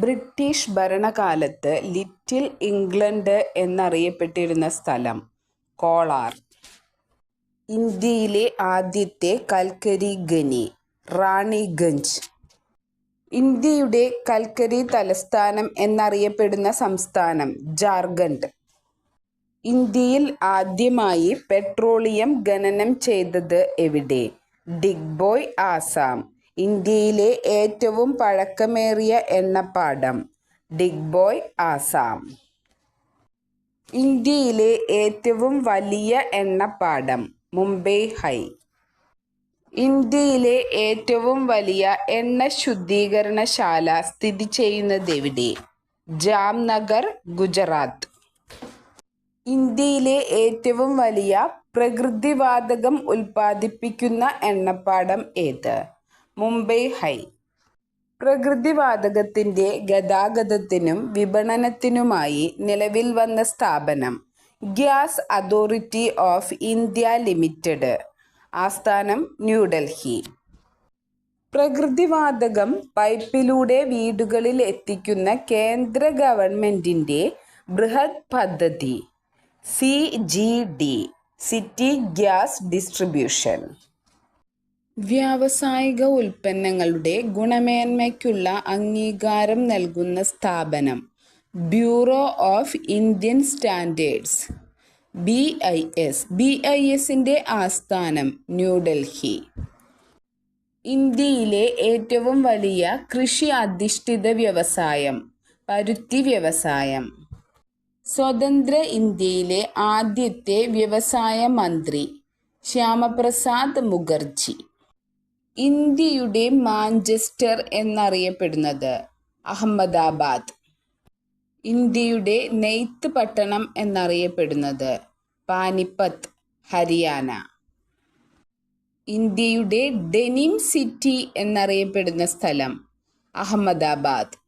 British ഭരണകാലത്ത് little England എന്നറിയപ്പെട്ടിരുന്ന സ്ഥലം കോളാർ. ഇന്ത്യയിലെ ആദ്യത്തെ കൽക്കരി ഖനി റാണിഗഞ്ച്. ഇന്ത്യയുടെ കൽക്കരി തലസ്ഥാനം എന്നറിയപ്പെടുന്ന സംസ്ഥാനം ജാർഖണ്ഡ്. ഇന്ത്യയിൽ ആദ്യമായി പെട്രോളിയം ഖനനം ചെയ്തത് എവിടെ? ഡിഗ്ബോയ് ആസാം. ഇന്ത്യയിലെ ഏറ്റവും പഴക്കമേറിയ എണ്ണപ്പാടം ഡിഗ്ബോയ് ആസാം. ഇന്ത്യയിലെ ഏറ്റവും വലിയ എണ്ണപ്പാടം മുംബൈ ഹൈ. ഇന്ത്യയിലെ ഏറ്റവും വലിയ എണ്ണ ശുദ്ധീകരണശാല സ്ഥിതി ചെയ്യുന്നതെവിടെ ജാംനഗർ ഗുജറാത്ത്. ഇന്ത്യയിലെ ഏറ്റവും വലിയ പ്രകൃതിവാതകം ഉൽപ്പാദിപ്പിക്കുന്ന എണ്ണപ്പാടം ഏത്? മുംബൈ ഹൈ. പ്രകൃതിവാതകത്തിന്റെ ഗതാഗതത്തിനും വിപണനത്തിനുമായി നിലവിൽ വന്ന സ്ഥാപനം gas authority of India limited. ആസ്ഥാനം ന്യൂഡൽഹി. പ്രകൃതിവാതകം പൈപ്പിലൂടെ വീടുകളിൽ എത്തിക്കുന്ന കേന്ദ്ര ഗവൺമെന്റിന്റെ ബൃഹത് പദ്ധതി. C G D city gas distribution. വ്യാവസായിക ഉൽപ്പന്നങ്ങളുടെ ഗുണമേന്മയ്ക്കുള്ള അംഗീകാരം നൽകുന്ന സ്ഥാപനം bureau of Indian standards B I S B I എസിന്റെ ആസ്ഥാനം ന്യൂഡൽഹി. ഇന്ത്യയിലെ ഏറ്റവും വലിയ കൃഷി അധിഷ്ഠിത വ്യവസായം പരുത്തി വ്യവസായം. സ്വതന്ത്ര ഇന്ത്യയിലെ ആദ്യത്തെ വ്യവസായ മന്ത്രി ശ്യാമപ്രസാദ് മുഖർജി. ഇന്ത്യയുടെ മാഞ്ചസ്റ്റർ എന്നറിയപ്പെടുന്നത്. അഹമ്മദാബാദ്. ഇന്ത്യയുടെ നെയ്ത്ത് പട്ടണം എന്നറിയപ്പെടുന്നത്. പാനിപ്പത്ത് ഹരിയാന. ഇന്ത്യയുടെ ഡെനിം സിറ്റി എന്നറിയപ്പെടുന്ന സ്ഥലം അഹമ്മദാബാദ്.